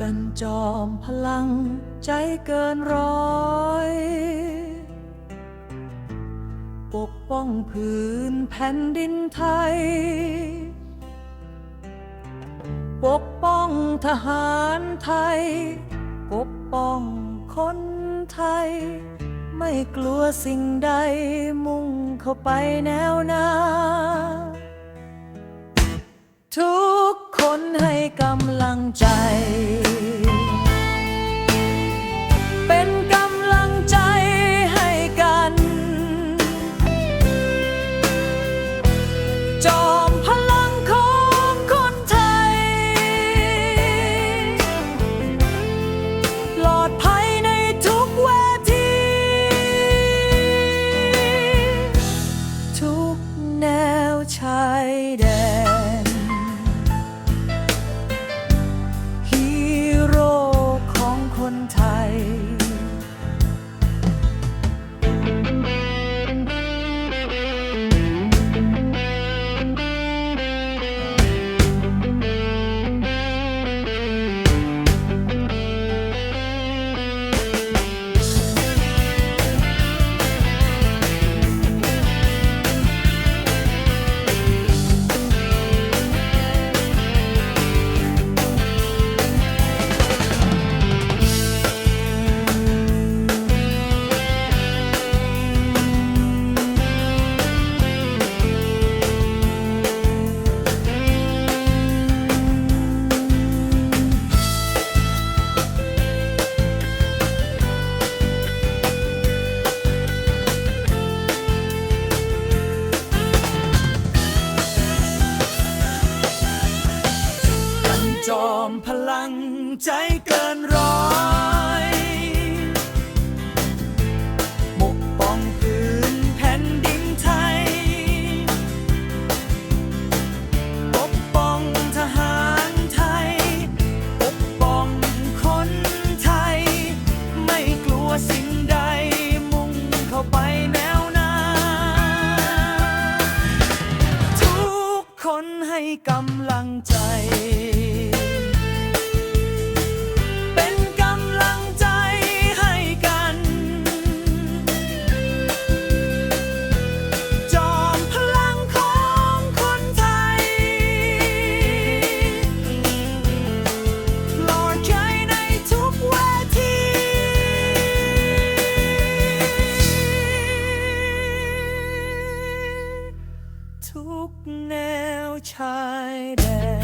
กันจอมพลังใจเกินร้อย ปกป้องพื้นแผ่นดินไทย ปกป้องทหารไทย ปกป้องคนไทย ไม่กลัวสิ่งใดมุ่งเข้าไปแนวหน้าทุกคนให้กำลังใจ จอมพลังใจเกินร้อยปกป้องพื้นแผ่นดินไทย ปกป้องทหารไทย ปกป้องคนไทย ไม่กลัวสิ่งใดมุ่งเข้าไปแนวหน้า ทุกคนให้กำลังใจ tied.